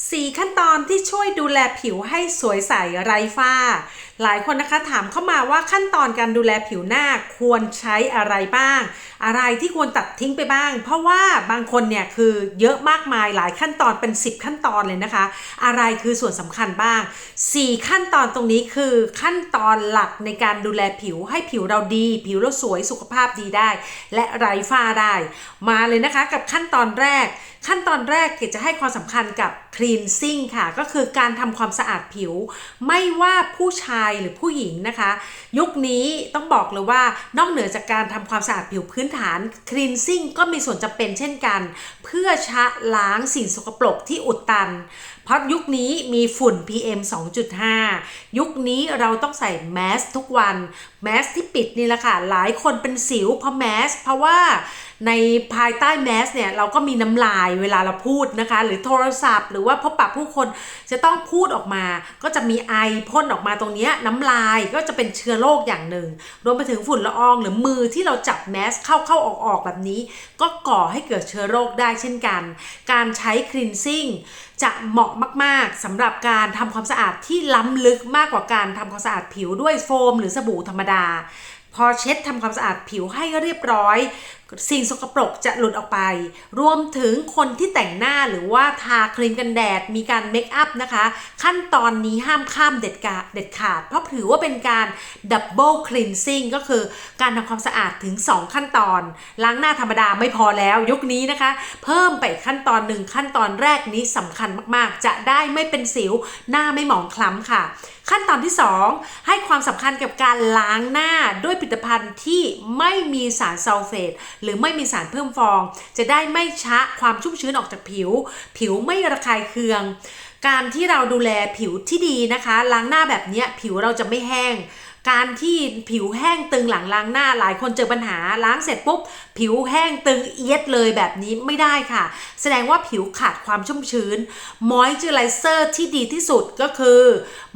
4 ขั้นตอนที่ช่วยดูแลผิวให้สวยใสไร้ฝ้า หลายคนนะคะถามเข้ามาว่าขั้นตอนการดูแลผิวหน้าควรใช้อะไรบ้าง อะไรที่ควรตัดทิ้งไปบ้าง เพราะว่าบางคนเนี่ยคือเยอะมากมายหลายขั้นตอนเป็น 10 ขั้นตอนเลยนะคะ อะไรคือส่วนสำคัญบ้าง 4 ขั้นตอนตรงนี้คือขั้นตอนหลักในการดูแลผิวให้ผิวเราดี ผิวเราสวยสุขภาพดีได้ และไร้ฝ้าได้ มาเลยนะคะกับขั้นตอนแรก ขั้นตอนแรกเกดจะให้ความสำคัญกับ cleansing ค่ะ ก็คือการทำความสะอาดผิว ไม่ว่าผู้ชายหรือผู้หญิงนะคะ ยุคนี้ต้องบอกเลยว่านอกเหนือจากการทำความสะอาดผิวพื้นฐาน cleansing ก็มีส่วนจำเป็นเช่นกัน เพื่อชะล้างสิ่งสกปรกที่อุดตันเพราะยุคนี้มีฝุ่น PM 2.5 ยุคนี้เราต้องใส่แมสทุกวัน แมสที่ปิดนี่แหละค่ะ หลายคนเป็นสิวเพราะแมส เพราะว่าในภายใต้แมสเนี่ยเราก็มีน้ำลายเวลาเราพูดนะคะ หรือโทรศัพท์ หรือว่าพบปะผู้คนจะต้องพูดออกมา ก็จะมีไอพ่นออกมาตรงนี้น้ำลายก็จะเป็นเชื้อโรคอย่างหนึ่ง รวมไปถึงฝุ่นละอองหรือมือที่เราจับแมสเข้าเข้าออกออกแบบนี้ ก็ก่อให้เกิดเชื้อโรคได้เช่นกัน การใช้ cleansing จะเหมาะมาก ๆสำหรับการทำความสะอาดที่ล้ำลึกมากกว่าการทำความสะอาดผิวด้วยโฟม หรือสบู่ธรรมดา พอเช็ดทำความสะอาดผิวให้เรียบร้อย สิ่งสกปรกจะหลุดออกไป รวมถึงคนที่แต่งหน้าหรือว่าทาครีมกันแดด มีการเมคอัพนะคะ ขั้นตอนนี้ห้ามข้ามเด็ดขาดเด็ดขาด เพราะถือว่าเป็นการดับเบิลคลีนซิ่งก็คือการทำความสะอาดถึง 2 ขั้นตอน ล้างหน้าธรรมดาไม่พอแล้วยุคนี้นะคะ เพิ่มไปขั้นตอนหนึ่งขั้นตอนแรกนี้สำคัญมากๆ จะได้ไม่เป็นสิวหน้าไม่หมองคล้ำค่ะ ขั้นตอนที่ 2 ให้ความสำคัญกับการล้างหน้าด้วยผลิตภัณฑ์ที่ไม่มีสารซัลเฟตหรือไม่มีสารเพิ่มฟอง จะได้ไม่ชะความชุ่มชื้นออกจากผิว ผิวไม่ระคายเคือง การที่เราดูแลผิวที่ดีนะคะ ล้างหน้าแบบนี้ผิวเราจะไม่แห้งการที่ผิวแห้งตึงหลังล้างหน้าหลายคนเจอปัญหาล้างเสร็จปุ๊บผิวแห้งตึงเอียดเลยแบบนี้ไม่ได้ค่ะ แสดงว่าผิวขาดความชุ่มชื้นมอยเจอไรเซอร์ที่ดีที่สุดก็คือ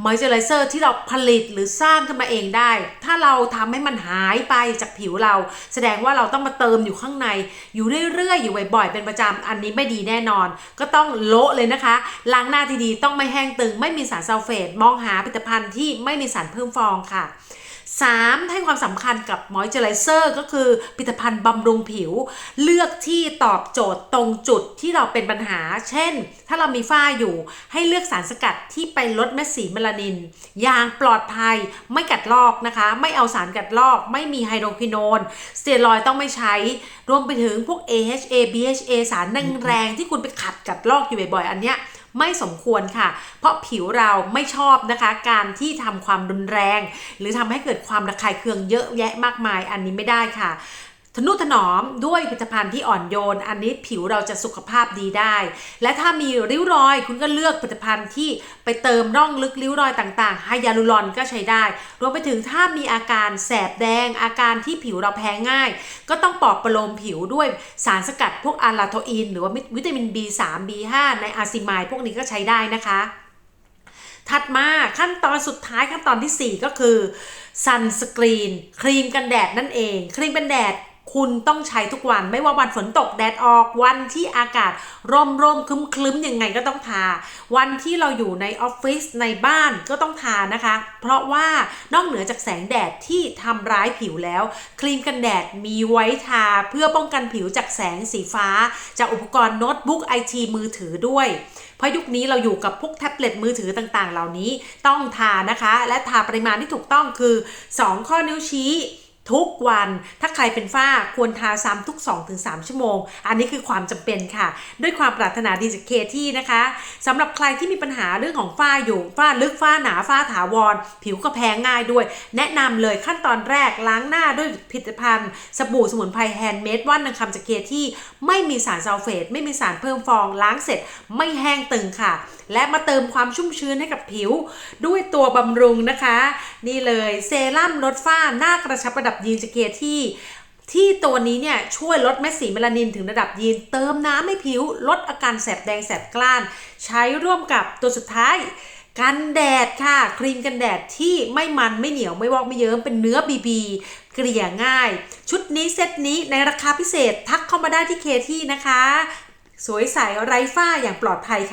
มอยเจอไรเซอร์ที่เราผลิตหรือสร้างขึ้นมาเองได้ ถ้าเราทำให้มันหายไปจากผิวเรา แสดงว่าเราต้องมาเติมอยู่ข้างใน อยู่เรื่อยๆอยู่บ่อยๆเป็นประจำอันนี้ไม่ดีแน่นอน ก็ต้องโละเลยนะคะล้างหน้าที่ดีต้องไม่แห้งตึง ไม่มีสารซัลเฟตมองหาผลิตภัณฑ์ที่ไม่มีสารเพิ่มฟองค่ะ 3. ให้ความสำคัญกับมอยเจอไรเซอร์ก็คือผลิตภัณฑ์บำรุงผิว เลือกที่ตอบโจทย์ตรงจุดที่เราเป็นปัญหา เช่น ถ้าเรามีฝ้าอยู่ให้เลือกสารสกัดที่ไปลดเม็ดสีเมลานิน อย่างปลอดภัยไม่กัดลอกนะคะ ไม่เอาสารกัดลอก ไม่มีไฮโดรควิโนนสเตียรอยต้องไม่ใช้ รวมไปถึงพวก AHA BHA สารแรงๆที่คุณไปขัดกัดลอกอยู่บ่อยๆอันเนี้ย ไม่สมควรค่ะ เพราะผิวเราไม่ชอบนะคะ การที่ทำความรุนแรง หรือทำให้เกิดความระคายเคืองเยอะแยะมากมายอันนี้ไม่ได้ค่ะ ทนุถนอมด้วยผลิตภัณฑ์ที่อ่อนโยน อันนี้ผิวเราจะสุขภาพดีได้ และถ้ามีริ้วรอยคุณก็เลือกผลิตภัณฑ์ที่ไปเติมร่องลึกริ้วรอยต่างๆไฮยาลูรอนก็ใช้ได้ รวมไปถึงถ้ามีอาการแสบแดง อาการที่ผิวเราแพ้ง่าย ก็ต้องปอบประโลมผิวด้วยสารสกัดพวกอาราโทอิน หรือว่าวิตามิน B3 B5 ในอาซิมายพวกนี้ก็ใช้ได้นะคะถัดมาขั้นตอนสุดท้ายขั้นตอนที่ 4 ก็คือซันสกรีน ครีมกันแดดนั่นเอง ครีมกันแดด คุณต้องใช้ทุกวันไม่ว่าวันฝนตกแดดออกวันที่อากาศร่มร่มคลึ้มคลึ้มยังไงก็ต้องทา วันที่เราอยู่ในออฟฟิศในบ้านก็ต้องทานะคะ เพราะว่านอกเหนือจากแสงแดดที่ทำร้ายผิวแล้ว ครีมกันแดดมีไว้ทาเพื่อป้องกันผิวจากแสงสีฟ้า จากอุปกรณ์โน้ตบุ๊กไอทีมือถือด้วยเพราะยุคนี้เราอยู่กับพวกแท็บเล็ตมือถือต่างๆ เหล่านี้ต้องทานะคะ และทาปริมาณที่ถูกต้องคือ 2 ข้อนิ้วชี้ ทุกวัน ถ้าใครเป็นฝ้าควรทาซ้ำทุก 2-3 ชั่วโมง อันนี้คือความจำเป็นค่ะ ด้วยความปรารถนาดีจากเคที่นะคะสำหรับใครที่มีปัญหาเรื่องของฝ้าอยู่ ฝ้าลึกฝ้าหนาฝ้าถาวร ผิวก็แพ้ง่ายด้วย แนะนำเลยขั้นตอนแรกล้างหน้าด้วยผลิตภัณฑ์ สบู่สมุนไพรแฮนด์เมดว่านนางคำจากเคที่ไม่มีสารซัลเฟตไม่มีสารเพิ่มฟองล้างเสร็จไม่แห้งตึงค่ะ และมาเติมความชุ่มชื้นให้กับผิว ด้วยตัวบำรุงนะคะ นี่เลยเซรั่มลดฝ้าหน้ากระชับระดับยีนจากเคที่ที่ตัวนี้เนี่ยช่วยลดเม็ดสีเมลานินถึงระดับยีน เติมน้ำให้ผิว ลดอาการแสบแดงแสบกล้าน ใช้ร่วมกับตัวสุดท้ายกันแดดค่ะ ครีมกันแดดที่ไม่มันไม่เหนียวไม่วอกไม่เยิ้มเป็นเนื้อบีบีเกลี่ยง่าย ชุดนี้เซตนี้ในราคาพิเศษทักเข้ามาได้ที่เคที่นะคะ สวยใสไร้ฝ้าอย่างปลอดภัยค่ะ